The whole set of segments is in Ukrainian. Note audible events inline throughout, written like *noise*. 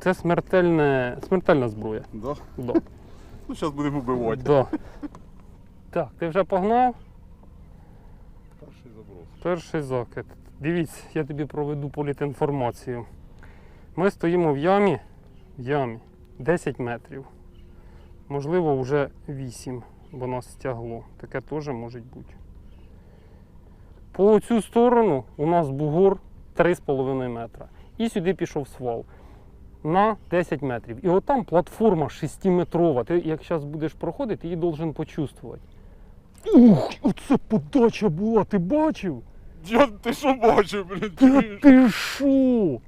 Це смертельне, смертельна зброя. Да? Да. *laughs* Ну, зараз будемо вбивати. Да. Так, ти вже погнав? Перший заброс. Перший закид. Дивіться, я тобі проведу політінформацію. Ми стоїмо в ямі, в ямі 10 метрів. Можливо, вже 8, бо нас стягло. Таке теж може бути. По цю сторону у нас бугор 3,5 метра. І сюди пішов свал на 10 метрів. І отам платформа 6-метрова. Ти як зараз будеш проходити, її должен почувствувати. Ух, оце подача була, ти бачив? Дід, ти що бачив, блін? Та Ти ж- ти шо?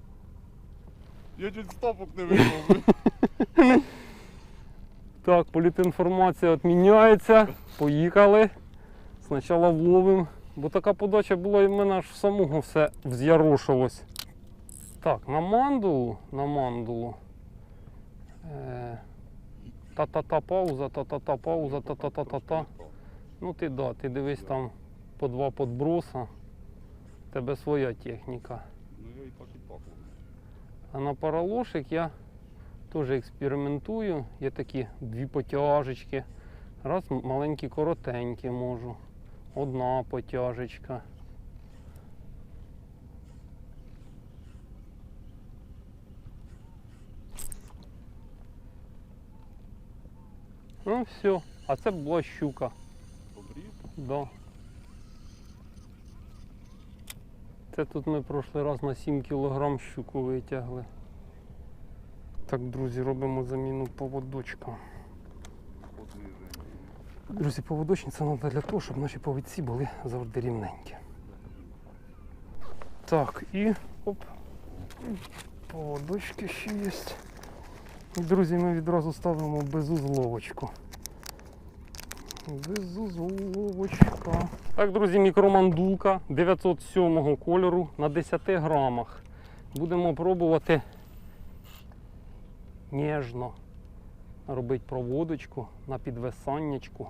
Я чуть стопок не вийшов. Так, політінформація відміняється. Поїхали. Спочатку вловимо. Бо така подача була і в мене аж самого все вз'ярошилось. Так, на мандулу, на мандулу. Е, Та-та-та пауза, та-та-та пауза, та-та-та-та-та. Ну ти да, ти дивись там по два подброса. Тебе своя техніка. Ну я і так і так. А на паралошик я теж експериментую. Є такі дві потяжечки. Раз маленькі коротенькі можу. Одна потяжечка. Ну все. А це була щука. Побрів? Да. Це тут ми прошлий раз на 7 кг щуку витягли. Так, друзі, робимо заміну поводочка. Друзі, поводочні це треба для того, щоб наші повідці були завжди рівненькі. Так, і оп. Поводочки ще є. І, друзі, ми відразу ставимо безузловочку. Безузловочка. Так, друзі, мікромандулка 907 кольору на 10 грамах. Будемо пробувати ніжно робити проводочку на підвисаннячку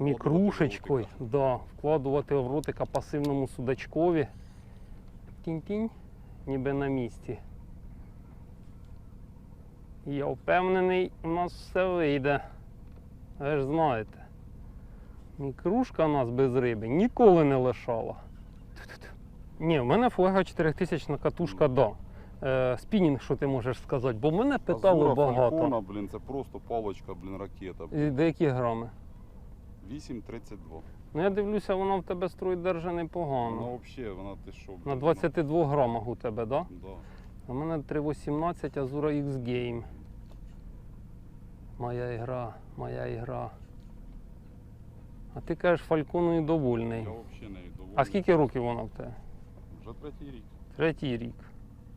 мікрушечкою, да, вкладувати в ротика пасивному судачкові. Тінь-тінь, ніби на місці. Я впевнений, у нас все вийде. Ви ж знаєте. Мікрушка нас без риби ніколи не лишала. Ні, в мене флега 4000 катушка, да. Е, спінінг, що ти можеш сказати? Бо мене питали Азура багато. Фалькона, блін, це просто палочка, блін, ракета. І Блін. Деякі грами. 8,32. Ну я дивлюся, вона в тебе строй держа Вона непогано. взагалі, вона ти що, блін, На 22 грамах у тебе, так? Да? Да. У мене 318 Azura X Game. Моя ігра, моя ігра. А ти кажеш фальконою довольний. Я взагалі не доволен. А скільки років вона в тебе? Вже третій рік. Третій рік.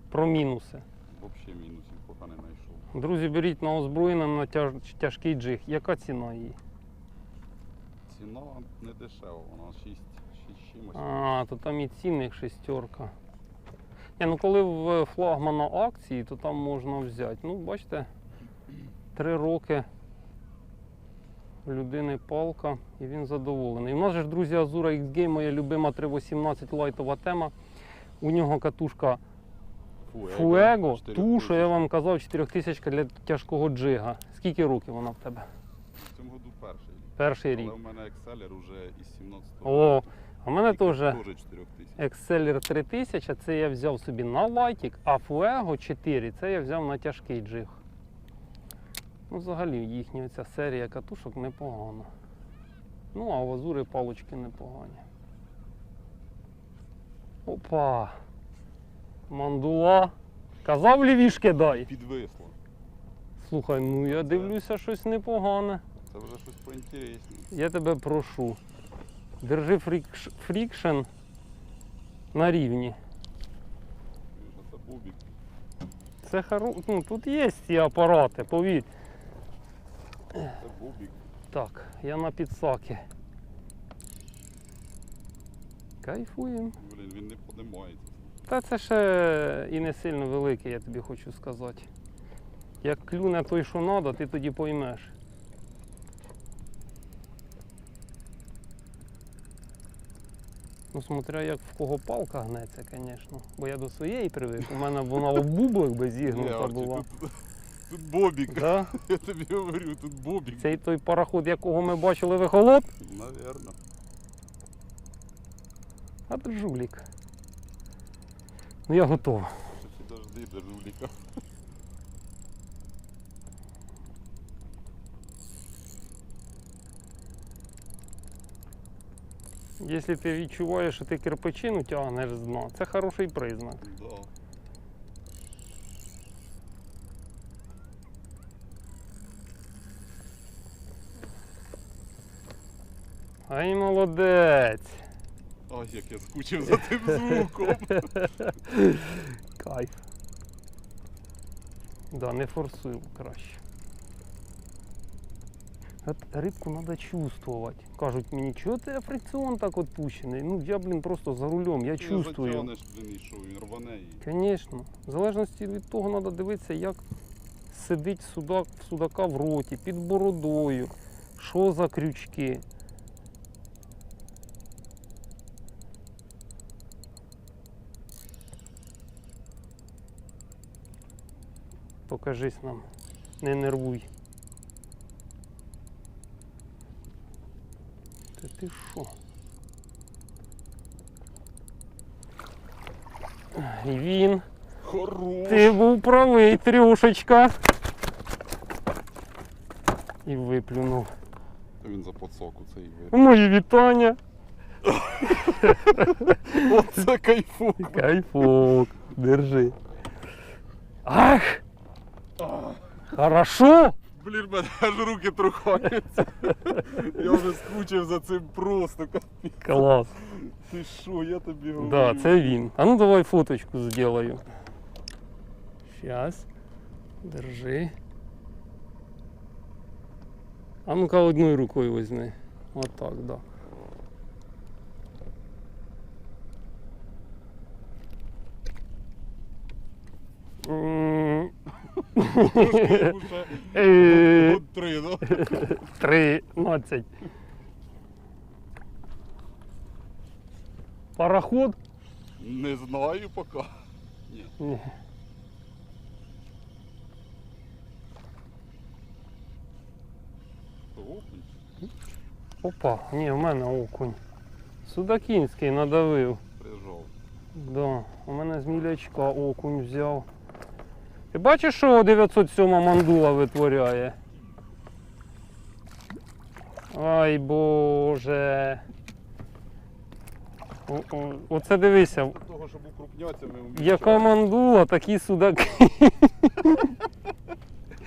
Про мінуси. Взагалі мінусів поки не знайшов. Друзі, беріть на озброєння на тяж, тяжкий джиг. Яка ціна її? Ціна не дешева, вона 6, 6 чимось. А, то там і цінник шестерка. Ні, ну коли в флагмана акції, то там можна взяти. Ну, бачите, три роки людини палка і він задоволений. У нас же ж, друзі, Azura X Game, моя любима 318 лайтова тема. У нього катушка Fuego, ту, що я вам казав, 4000 для тяжкого джига. Скільки років вона в тебе? В цьому году перший. Перший рік. Але в мене Exceler уже із 17 О, а в мене теж. Теж 4 тисяч. Exceler 3000 це я взяв собі на лайтік, а Fuego 4 це я взяв на тяжкий джиг. Ну, взагалі їхня ця серія катушок непогана. Ну, а в Азури палочки непогані. Опа! Мандула. Казав лівішки дай. Підвисло. Слухай, ну я дивлюся щось непогане. Це вже щось поінтересніше. Я тебе прошу. Держи фрікш... фрікшн на рівні. Це хоро... ну, тут є ці апарати, повір. Це бубік. Так, я на підсаки. Кайфуємо. Блін, він не подимається. Та це ще і не сильно великий, я тобі хочу сказати. Як клюне той, що треба, ти тоді поймеш. Ну, смотря як в кого палка гнеться, звісно. Бо я до своєї привик. У мене вона в бублик би зігнута була. Тут, тут Бобік. Да? *laughs* Я тобі говорю, тут Бобік. Цей той пароход, якого ми бачили в ехолот, Навірно. а то жулік. Ну я готова. Підожди, до жуліка. Якщо ти відчуваєш, що ти кирпичину тягнеш з дна, це хороший признак. Да. Ай, молодець. Ай, як я скучив за тим звуком. *laughs* Кайф. Да, не форсуй краще. От рибку треба чувствувати. Кажуть мені, чого це фрикціон так відпущений? Ну я, блін, просто за рулем, я Ти чувствую. затягнеш, блін, і що, він рване і... Звісно. В залежності від того треба дивитися, як сидить судак, судака в роті, під бородою, що за крючки. Покажись нам, не нервуй. Та ти що? І він. Хорош! Ти був правий, трюшечка. І виплюнув. Він за подсоку цей вир. Мої вітання. *laughs* Оце кайфу! Кайфок. Держи. Ах! Хорошо! Блін, мене аж руки трухаються. Я вже скучив за цим просто. Клас. Ти що, я тобі говорю. Да, це він. А ну давай фоточку зроблю. Щас. Держи. А ну-ка одною рукою візьми. Отак, да. Трошки вже е, три, ну. 13. Пароход? Не знаю поки. Ні. Ні. Окунь. Опа, ні, в мене окунь. Судакінський надавив. Прижав. Да, у мене з мілячка окунь взяв. Ти бачиш, що 907 мандула витворяє? Ай боже. О, о, оце дивися, того, щоб укрупнятися, ми яка мандула, такі судаки.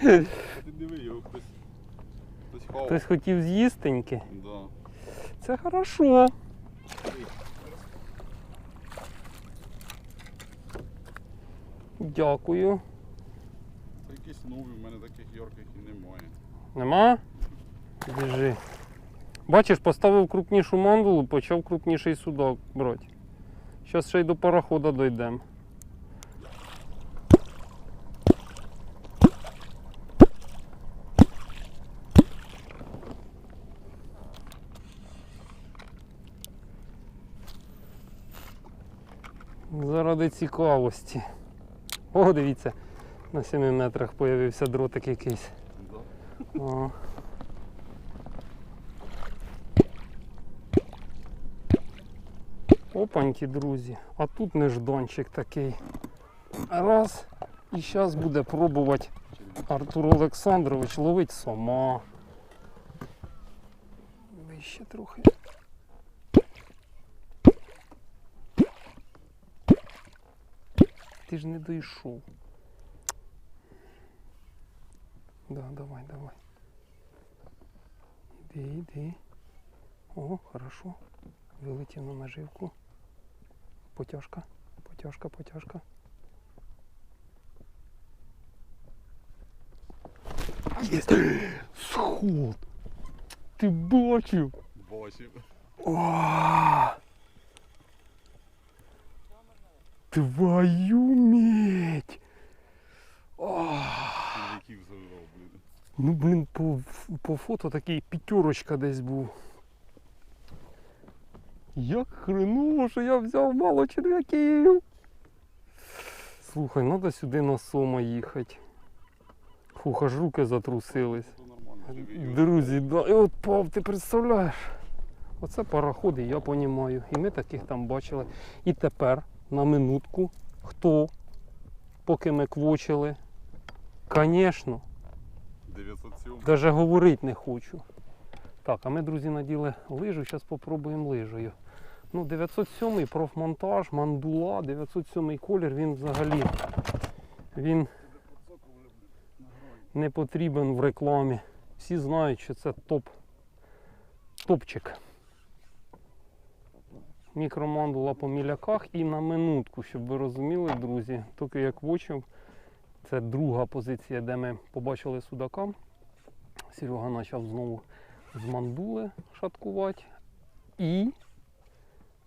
Ти диви, його хтось. Хтось хавав. Хтось хотів з'їстеньки. Да. Це хорошо. Дякую. Якісь в мене таких ярких і немає. Нема? Біжи. Бачиш, поставив крупнішу мандулу, почав крупніший судак брати. Зараз ще й до парохода дійдемо. Заради цікавості. О, дивіться, на 7 метрах з'явився дротик якийсь. О. Опаньки, друзі. А тут неждончик такий. Раз. І зараз буде пробувати Артур Олександрович ловить сама. Вище трохи. Ти ж не дійшов. Да, давай, давай. Іди, іди. О, хорошо. Вилетів на наживку. Потяжка, потяжка, потяжка. Єсть! *clears throat* Сход! Ти бачив? Бачив. О! Твою медь! Ну, блін, по, по фото такий п'ятерочка десь був. Як хреново, що я взяв мало черв'яків. Слухай, треба сюди на сома їхати. Фух, аж руки затрусились. Друзі, да. І от пав, ти представляєш? Оце пароходи, я розумію. І ми таких там бачили. І тепер, на минутку, хто, поки ми квочили, звісно, 907. навіть говорити не хочу. Так, а ми, друзі, наділи лижу, зараз спробуємо лижею. Ну, 907 профмонтаж, мандула, 907 колір, він взагалі він не потрібен в рекламі. Всі знають, що це топ. Топчик. Мікромандула по міляках і на минутку, щоб ви розуміли, друзі, тільки як вочив, це друга позиція, де ми побачили судака. Серега почав знову з мандули шаткувати. І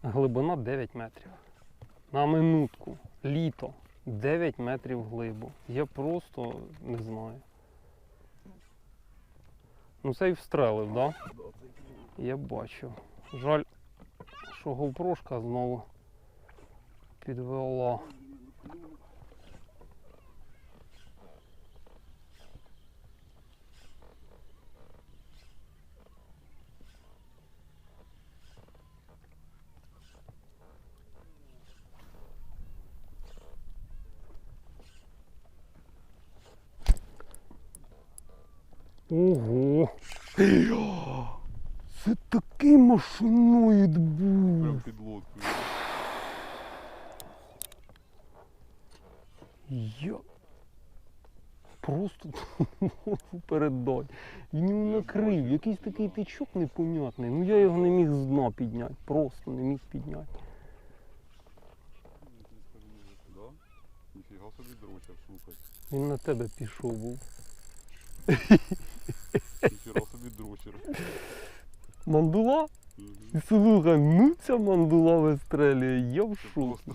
глибина 9 метрів. На минутку. Літо. 9 метрів глибу. Я просто не знаю. Ну це і встрелив, так? Да? Я бачу. Жаль, що GoPro-шка знову підвела. Ого! Це такий машиноїд був. Прям під лодкою. Я просто передать. Він його накрив. Якийсь такий тичок непонятний. Ну я його не міг з дна підняти. Просто не міг підняти. Ніфіга собі дрочер, слухай. Він на тебе пішов був. *laughs* Ніфіга собі дрочер. Мандула? Мгм. Слухай, ну ця мандула вистрелює, я в шоці.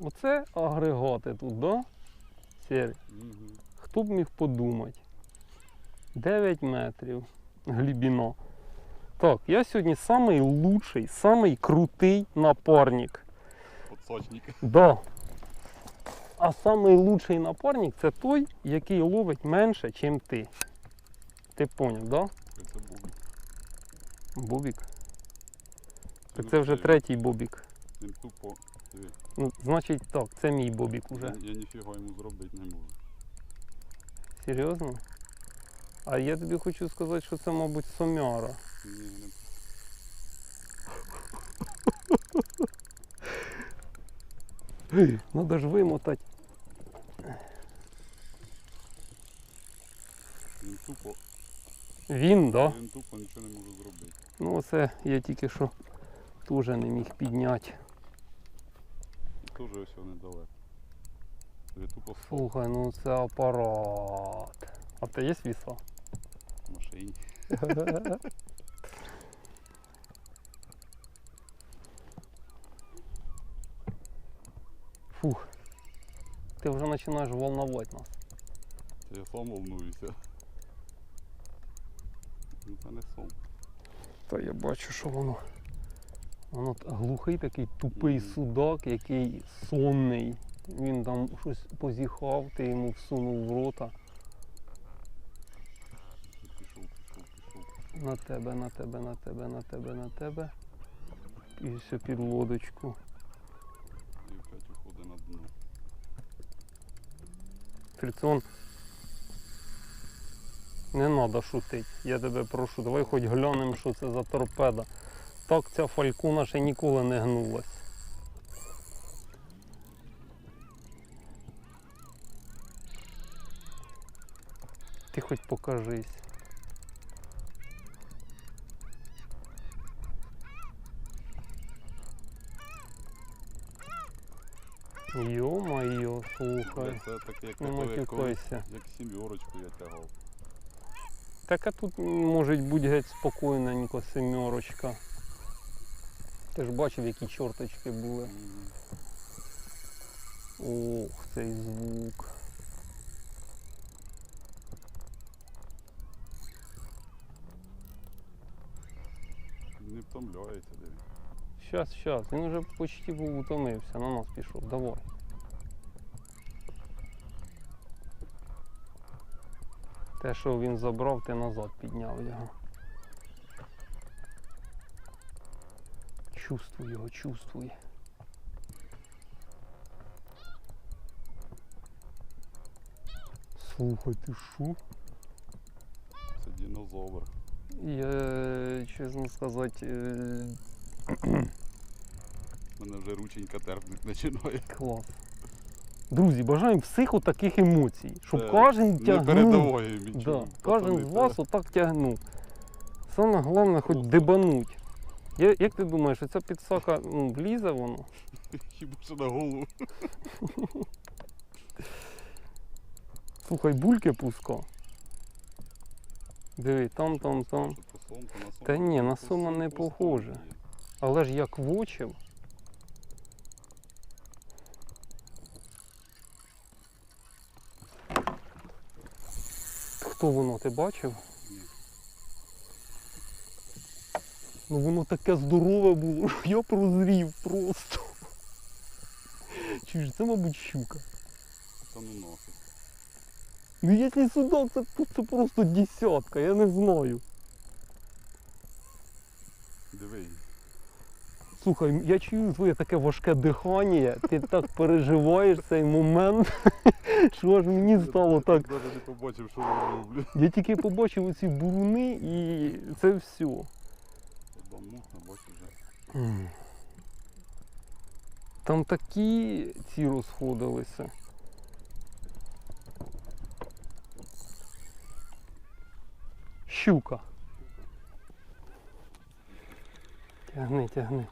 Оце агрегати тут, да? Сергій? Мгм. Хто б міг подумати? 9 метрів глибина. Так, я сьогодні самий лучший, самий крутий напарник. Подсачник. Да. А лучший напарник це той, який ловить менше, ніж ти. Ти поняв, да? Це Бобік. Бобік. Так це вже третій бобік. Він тупо. Ну, значить так, це мій бобік уже. Я, я ніфіга йому зробити не можу. Серйозно? А я тобі хочу сказати, що це, мабуть, сомяра. Ні, не Надо ж вимотати. Він тупо, Він, да? він тупо нічого не може зробити. Ну оце я тільки що теж не міг підняти. Теж ось недалеко. Тупо Слухай, ну це апарат. А в тебе є віса? машині. Фух. Ти вже починаєш волновати нас. Це я сам волнуюся. Не сон. Та я бачу, що воно. Воно глухий такий тупий судак, який сонний. Він там щось позіхав, ти йому всунув в рота. Пішов, пішов, пішов. На тебе, на тебе, на тебе, на тебе, на тебе. І все під лодочку. І опять уходить на дно. Фріціон. Не треба шутити, я тебе прошу. Давай хоч глянемо, що це за торпеда. Так ця фалькуна ще ніколи не гнулась. Ти хоч покажись. Йо-моє, слухай. Це таке, як Не як, як сім'yorочку я тягав. Так а тут може бути геть спокійненько семерочка. Ти ж бачив, які чорточки були. Ох, цей звук. Утомляється, диви. Щас, щас. Він вже почти був утомився, на нас пішов. Давай. Те, що він забрав, ти назад підняв його. Чувствуй його, чувствуй. Слухай, ти що? Це динозавр. Я, чесно сказати, е, Мене вже рученька терпнуть починає. Клас. Друзі, бажаємо всіх таких емоцій, щоб Це кожен тягнув. Да, кожен з вас отак тягнув. Саме головне, хоч дебануть. Я, як ти думаєш, оця підсака ну, влізе воно? *laughs* Хіба що на голову. *laughs* Слухай, бульки пуска. Диви, там, там, там. Та ні, на По сома не похоже. Але ж як вочив. Хто воно, ти бачив? Ні. Ну воно таке здорове було, *laughs* що я прозрів просто. Чуєш, це, мабуть, щука. Та ну нафіг. Ну якщо судак, це, це просто десятка, я не знаю. Диви. Слухай, я чую твоє таке важке дихання, ти так переживаєш цей момент, *laughs* що аж мені стало так. Я навіть не побачив, що я роблю. Я тільки побачив оці буруни і це все. Там мутно, вже. Там такі ці розходилися. Щука. Тягни, тягни.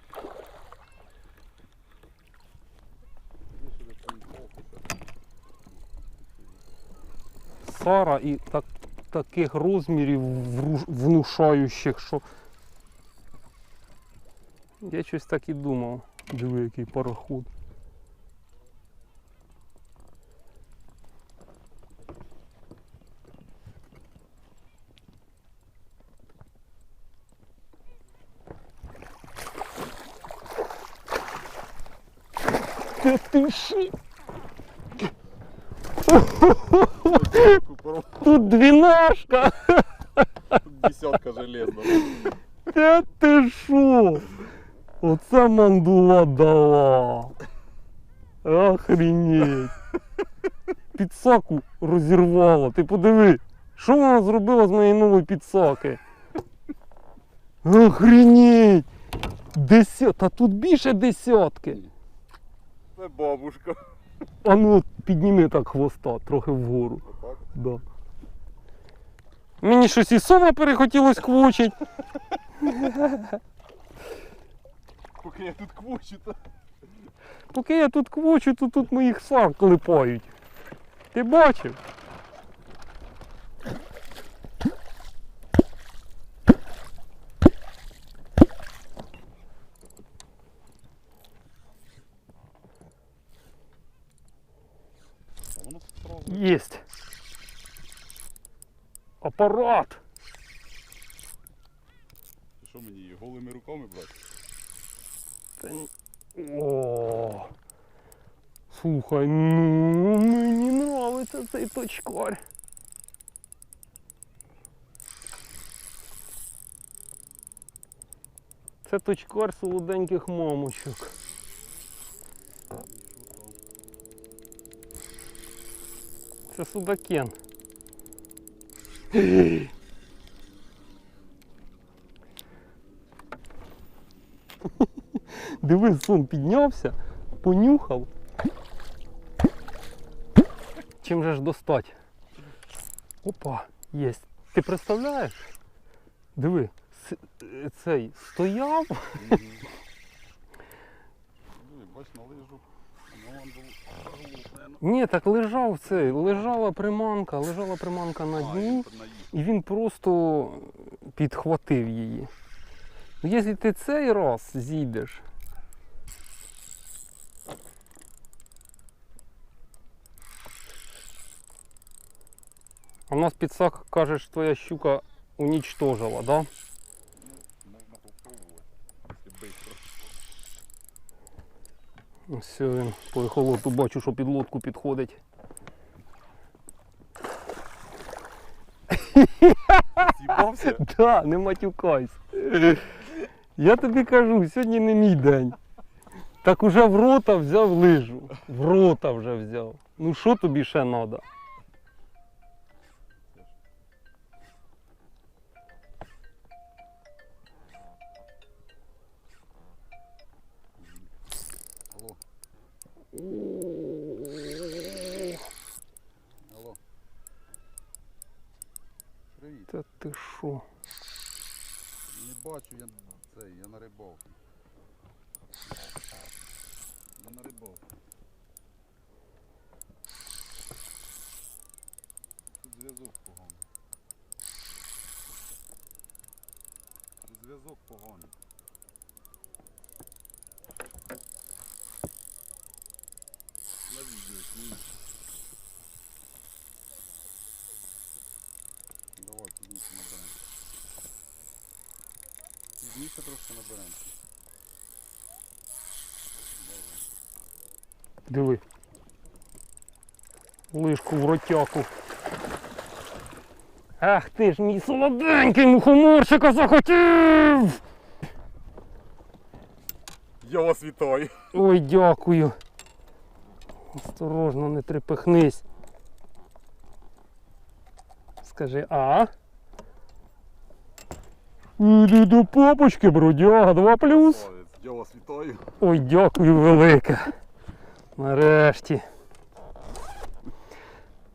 Сара і так, таких розмірів вру- внушаючих, що. Я щось так і думав. Диви, який пароход. Та ти Що? Купоров, Тут десятка железна. Та ти що? Оце мандула дала. Охренеть. Підсаку розірвала. Ти подиви, що вона зробила з моєї нової підсаки? Охренеть! Десят... Та тут більше десятки. Це бабушка. А ну підніми так хвоста трохи вгору. Да. Мені щось і сома перехотілось квочить. Поки я тут квочу, то Поки я тут квочу, то тут моїх сам клепають. Ти бачив? А Єсть. Апарат. Що мені її голими руками брати? Та ні. О. Слухай, ну мені нравиться цей точкар. Це точкар солоденьких мамочок. Це судакен. Дивись, сон піднявся, понюхав. Чим же ж достать? Опа, єсть. Ти представляєш? Диви, цей стояв. Бач, був глупнено. Ні, так лежав цей, лежала приманка, лежала приманка на дні, і він просто підхватив її. Ну, якщо ти цей раз зійдеш. А в нас підсак каже, що твоя щука унічтожила, да? Можна попробувати. Все, він по ехолоту бачу, що під лодку підходить. З'їбався? *laughs* Да, не матюкайся. Я тобі кажу, сьогодні не мій день. Так уже в рота взяв лижу. В рота вже взяв. Ну що тобі ще треба? Ти що? Не бачу, я цей, я на рибалці. Я на рибалці. Тут зв'язок поганий. Тут зв'язок поганий. На відео зніму. Давай, пізніше наберемо. Пізніше трошки наберемо. Диви. Лишку в ротяку. Ах ти ж мій солоденький мухоморчика захотів! Я вас вітаю. Ой, дякую. Осторожно, не трепихнись. Скажи, а? Іди до папочки, бродяга, 2 плюс. Я вас вітаю. Ой, дякую велике. Нарешті.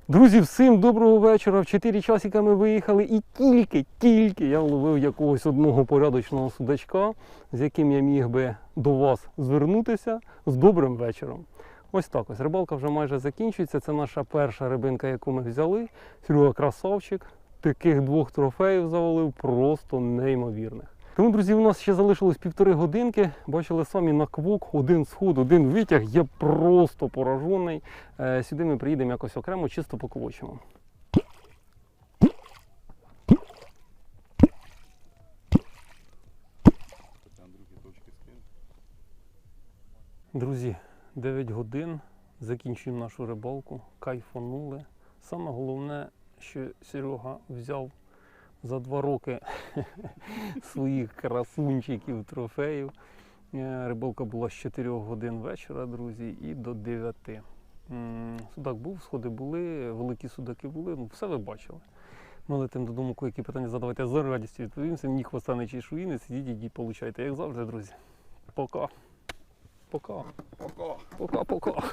Друзі, всім доброго вечора. В 4 часика ми виїхали і тільки, тільки я вловив якогось одного порядочного судачка, з яким я міг би до вас звернутися з добрим вечором. Ось так ось. Рибалка вже майже закінчується. Це наша перша рибинка, яку ми взяли. Серега красавчик. Таких двох трофеїв завалив просто неймовірних. Тому, друзі, у нас ще залишилось півтори годинки. Бачили самі на квок, один сход, один витяг. Я просто поражений. Е, Сюди ми приїдемо якось окремо, чисто скинь. Друзі, 9 годин. Закінчуємо нашу рибалку. Кайфанули. Саме головне, що Серега взяв за два роки *laughs* своїх красунчиків, трофеїв. Е, Рибалка була з 4 годин вечора, друзі, і до 9. Судак був, сходи були, великі судаки були, ну все ви бачили. Ми летимо додому, які питання задавайте я з радістю відповім. Це ні хвоста, ні чешуїни, сидіть і получайте. Як завжди, друзі. Пока. Пока. Пока. Пока-пока.